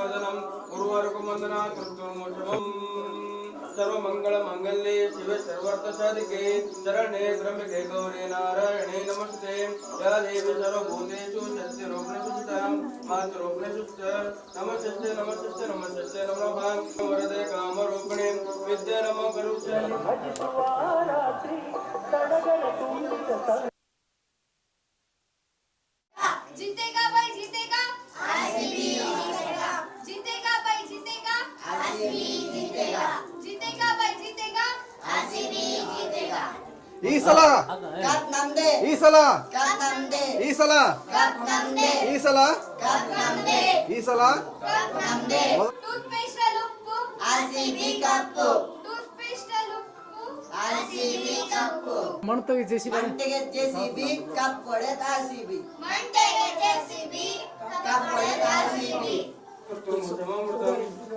వదనం గురువరకు వందనా కృత్వముటం సర్వమంగళ మంగళ్యే శివ సర్వార్థ సాధికే శరణే త్రమికే గౌరే నారాయణే నమస్తే యా దేవి సర్వభూతేషు శస్తి రోగ్ణ సుష్ట మాతృ రోగ్ణ సుష్ట నమస్తే నమస్తే నమస్తే నమః వరదే కామ రూపిణే విద్య నమో కరుణ ಈ ಸಲ ಕಪ್ ನಮ್ದೇ ಈ ಸಲ ಕಪ್ ನಮ್ದೇ ಈ ಸಲ ಕಪ್ ನಮ್ದೇ ಈ ಸಲ ಕಪ್ ನಮ್ದೇ ಈ ಸಲ ಕಪ್ ನಮ್ದೇ ಟೂತ್ಪೇಸ್ಟ್ ಉಪ್ಪು ಆರ್ಸಿಬಿ ಕಪ್ಪು ಟೂತ್ಪೇಸ್ಟ್ ಉಪ್ಪು ಆರ್ಸಿಬಿ ಕಪ್ಪು ಮಣ್ತವಿ ಜೆಸಿ ಮಂಟೆಗೆ ಜೆಸಿಬಿ ಕಪ್ ಹೊಡೆದ ಆರ್ಸಿಬಿ ಮಂಟೆಗೆ ಜೆಸಿಬಿ ಕಪ್ ಹೊಡೆದ ಆರ್ಸಿಬಿ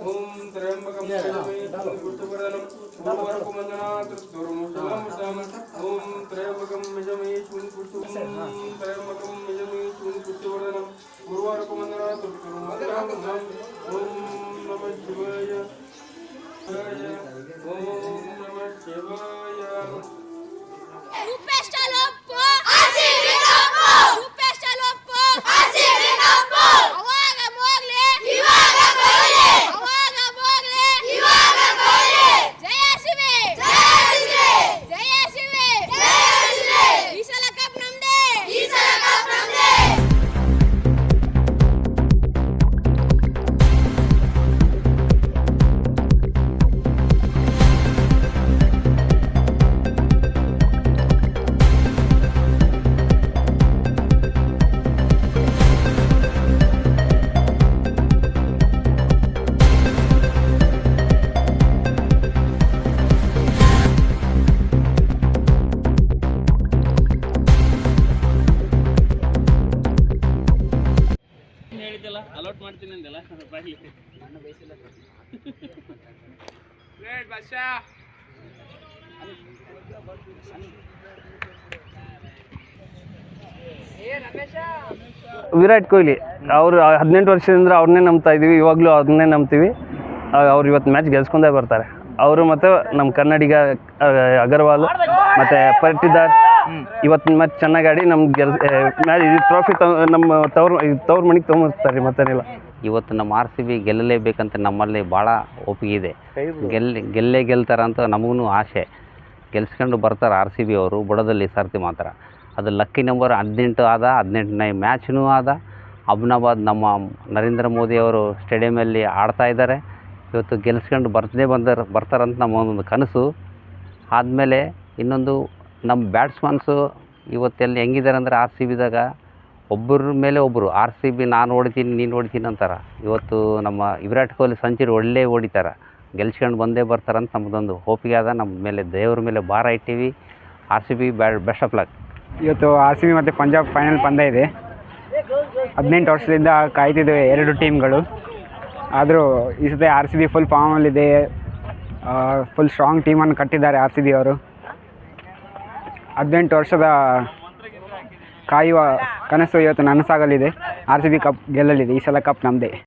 ಓಂ ತ್ರಯಂಬಕಂ ಯಜಮೇ ಪುಷ್ಪವರ್ಧನಂ ಉರ್ವರಕಮಂಡನಾತ್ ದುರ್ಮುಷಮಮೃತಂ ಹೇಳಿದ್ದಲ್ಲ ಅಲೌಟ್ ಮಾಡ್ತೀನಿ ಅಂದಲ್ಲ ಬಾಯ್ಲಿ ವಿರಾಟ್ ಕೊಹ್ಲಿ ಅವರು ಹದಿನೆಂಟು ವರ್ಷದಿಂದ ಅವ್ರನ್ನೇ ನಂಬ್ತಾ ಇದ್ದೀವಿ ಇವಾಗಲೂ ಅವ್ರನ್ನೇ ನಂಬ್ತೀವಿ. ಅವ್ರು ಇವತ್ತು ಮ್ಯಾಚ್ ಗೆಲ್ಸ್ಕೊಂಡೇ ಬರ್ತಾರೆ. ಅವರು ಮತ್ತು ನಮ್ಮ ಕನ್ನಡಿಗ ಅಗರ್ವಾಲ್ ಮತ್ತು ಪಟ್ಟಿದಾರ್ ಇವತ್ತಿನ ಮತ್ತೆ ಚೆನ್ನಾಗಿ ಆಡಿ ನಮ್ಮ ಗೆಲ್ ಇದು ಟ್ರೋಫಿ ನಮ್ಮ ತವ್ರ ತವ್ರ ಮನೆಗೆ ತೊಗೊಂಬರ್ತಾರೆ ಮತ್ತೇನಿಲ್ಲ ಇವತ್ತು ನಮ್ಮ ಆರ್ ಸಿ ಬಿ ಗೆಲ್ಲಲೇಬೇಕಂತ ನಮ್ಮಲ್ಲಿ ಭಾಳ ಒಪ್ಪಿಗೆ ಇದೆ. ಗೆಲ್ಲಿ ಗೆಲ್ಲೇ ಗೆಲ್ತಾರ ಅಂತ ನಮಗೂ ಆಸೆ. ಗೆಲ್ಸ್ಕೊಂಡು ಬರ್ತಾರೆ ಆರ್ ಸಿ ಬಿ ಅವರು ಬುಡದಲ್ಲಿ ಸರ್ತಿ ಮಾತ್ರ. ಅದು ಲಕ್ಕಿ ನಂಬರ್ ಹದಿನೆಂಟು ಆದ ಹದಿನೆಂಟನೇ ಮ್ಯಾಚ್ನೂ ಆದ. ಅಬ್ನಾಬಾದ್ ನಮ್ಮ ನರೇಂದ್ರ ಮೋದಿ ಅವರು ಸ್ಟೇಡಿಯಮಲ್ಲಿ ಆಡ್ತಾ ಇದ್ದಾರೆ. ಇವತ್ತು ಗೆಲ್ಸ್ಕೊಂಡು ಬರ್ತದೇ ಬಂದರು ಬರ್ತಾರಂತ ನಮ್ಮ ಒಂದು ಕನಸು. ಆದಮೇಲೆ ಇನ್ನೊಂದು ನಮ್ಮ ಬ್ಯಾಟ್ಸ್ಮನ್ಸು ಇವತ್ತೆಲ್ಲ ಹೆಂಗಿದ್ದಾರೆ ಅಂದರೆ ಆರ್ ಸಿ ಬಿದಾಗ ಒಬ್ಬರ ಮೇಲೆ ಒಬ್ಬರು ಆರ್ ಸಿ ಬಿ ನಾನು ಹೊಡಿತೀನಿ ನೀನು ಹೊಡಿತೀನಿ ಅಂತಾರೆ. ಇವತ್ತು ನಮ್ಮ ವಿರಾಟ್ ಕೊಹ್ಲಿ ಸಂಚುರಿ ಒಳ್ಳೆ ಹೊಡಿತಾರೆ ಗೆಲ್ಸ್ಕೊಂಡು ಬಂದೇ ಬರ್ತಾರಂತ ನಮ್ಮದೊಂದು ಹೋಪಿಗೆ ಅದ. ನಮ್ಮ ಮೇಲೆ, ದೇವ್ರ ಮೇಲೆ ಭಾರ ಇಟ್ಟೀವಿ. ಆರ್ ಸಿ ಬಿ ಬ್ಯಾ ಬೆಸ್ಟ್ ಆಫ್ ಲಕ್ ಇವತ್ತು ಆರ್ ಸಿ ಬಿ ಮತ್ತು ಪಂಜಾಬ್ ಫೈನಲ್ ಪಂದ್ಯ ಇದೆ. ಹದಿನೆಂಟು ವರ್ಷದಿಂದ ಕಾಯ್ತಿದ್ದೇವೆ ಎರಡು ಟೀಮ್ಗಳು ಆದರೂ ಈ ಸತಿ ಆರ್ ಸಿ ಬಿ ಫುಲ್ ಫಾರ್ಮಲ್ಲಿದೆ ಫುಲ್ ಸ್ಟ್ರಾಂಗ್ ಟೀಮನ್ನು ಕಟ್ಟಿದ್ದಾರೆ ಆರ್ ಸಿ ಬಿ ಅವರು. ಹದಿನೆಂಟು ವರ್ಷದ ಕಾಯುವ ಕನಸು ಇವತ್ತು ನನಸಾಗಲಿದೆ. ಆರ್ ಸಿ ಬಿ ಕಪ್ ಗೆಲ್ಲಲಿದೆ. ಈ ಸಲ ಕಪ್ ನಮ್ಮದೇ